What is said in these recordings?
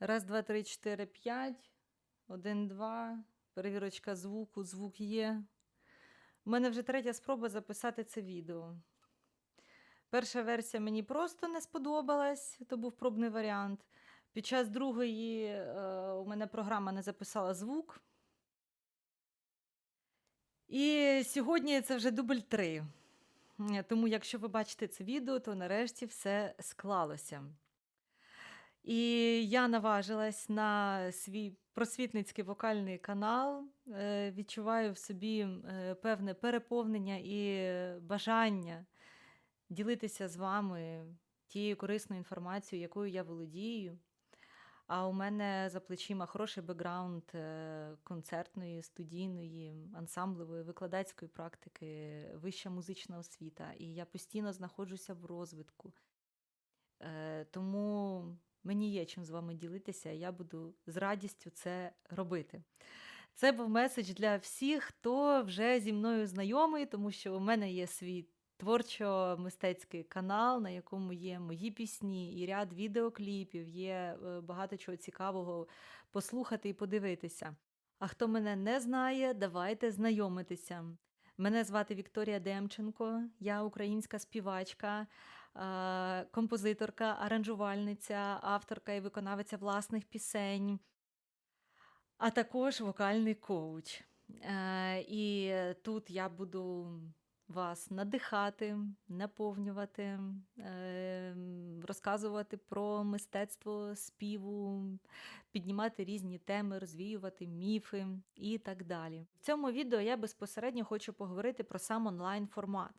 Раз, два, три, чотири, п'ять. Один, два. Перевірочка звуку. Звук є. У мене вже третя спроба записати це відео. Перша версія мені просто не сподобалась, то був пробний варіант. Під час другої е, у мене програма не записала звук. І сьогодні це вже дубль 3. Тому, якщо ви бачите це відео, то нарешті все склалося. І я наважилась на свій просвітницький вокальний канал, е, відчуваю в собі е, певне переповнення і бажання ділитися з вами тією корисною інформацією, якою я володію. А у мене за плечима хороший бекграунд е, концертної, студійної, ансамблевої, викладацької практики, вища музична освіта. І я постійно знаходжуся в розвитку. Тому мені є чим з вами ділитися, я буду з радістю це робити. Це був меседж для всіх, хто вже зі мною знайомий, тому що у мене є свій творчо-мистецький канал, на якому є мої пісні і ряд відеокліпів, є е, багато чого цікавого послухати і подивитися. А хто мене не знає, давайте знайомитися. Мене звати Вікторія Демченко, я українська співачка, композиторка, аранжувальниця, авторка і виконавиця власних пісень, а також вокальний коуч. Е, І тут я буду вас надихати, наповнювати, е, розказувати про мистецтво співу, піднімати різні теми, розвіювати міфи і так далі. В цьому відео я безпосередньо хочу поговорити про сам онлайн формат.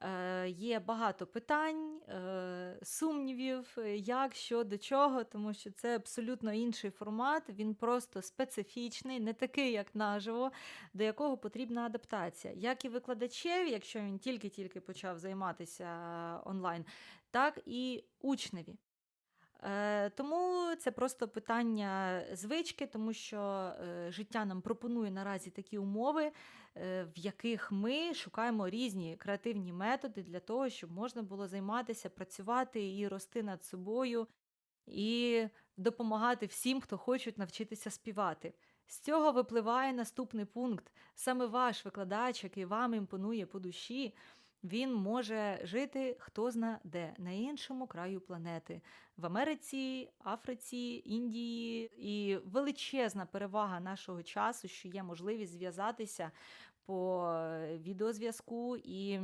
Е, є багато питань, е, сумнівів, е, як, що, до чого, тому що це абсолютно інший формат, він просто специфічний, не такий, як наживо, до якого потрібна адаптація. Як і викладачеві, якщо він тільки-тільки почав займатися онлайн, так і учневі. Е, Тому це просто питання звички, тому що е, життя нам пропонує наразі такі умови, е, в яких ми шукаємо різні креативні методи для того, щоб можна було займатися, працювати і рости над собою, і допомагати всім, хто хочуть навчитися співати. З цього випливає наступний пункт. Саме ваш викладач, який вам імпонує по душі, він може жити хто зна де на іншому краю планети в Америці, Африці, Індії. І величезна перевага нашого часу, що є можливість зв'язатися по е, відеозв'язку і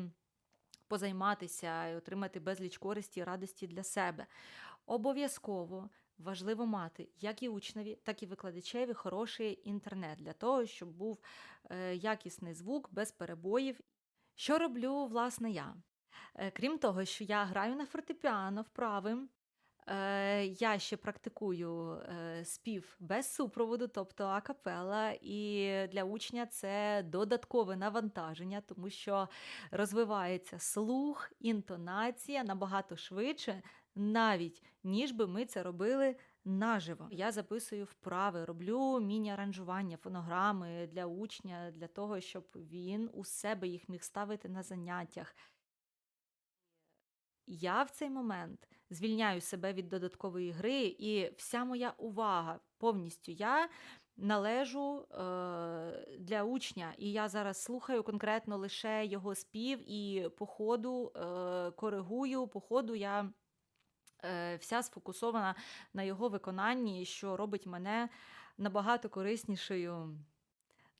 позайматися і отримати безліч користі і радості для себе. Обов'язково важливо мати як і учневі, так і викладачеві хороший інтернет для того, щоб був е, якісний звук без перебоїв. Що роблю, власне, я? Е, Крім того, що я граю на фортепіано вправи, е, я ще практикую е, спів без супроводу, тобто акапела, і для учня це додаткове навантаження, тому що розвивається слух, інтонація набагато швидше, навіть ніж би ми це робили наживо. Я записую вправи, роблю міні-аранжування, фонограми для учня, для того, щоб він у себе їх міг ставити на заняттях. Я в цей момент звільняю себе від додаткової гри, і вся моя увага повністю я належу е, для учня. І я зараз слухаю конкретно лише його спів і по ходу е, коригую, по ходу я вся сфокусована на його виконанні, що робить мене набагато кориснішою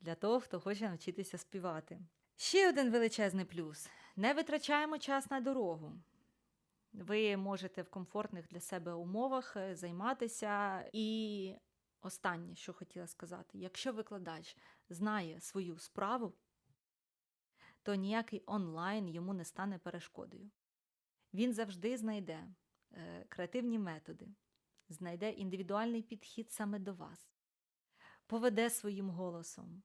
для того, хто хоче навчитися співати. Ще один величезний плюс: не витрачаємо час на дорогу. Ви можете в комфортних для себе умовах е, займатися. І останнє, що хотіла сказати: якщо викладач знає свою справу, то ніякий онлайн йому не стане перешкодою. Він завжди знайде е, креативні методи, знайде індивідуальний підхід саме до вас, поведе своїм голосом.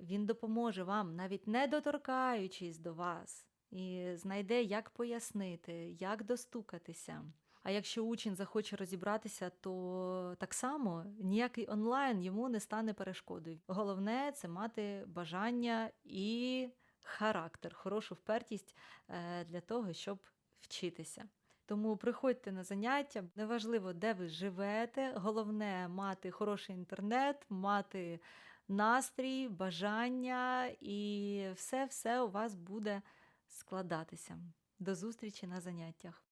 Він допоможе вам, навіть не доторкаючись до вас, і знайде, як пояснити, як достукатися. А якщо учень захоче розібратися, то так само ніякий онлайн йому не стане перешкодою. Головне це мати бажання і характер, хорошу впертість е, для того, щоб вчитися. Тому приходьте на заняття. Неважливо, де ви живете. Головне мати хороший інтернет, мати настрій, бажання, і все-все у вас буде складатися. До зустрічі на заняттях.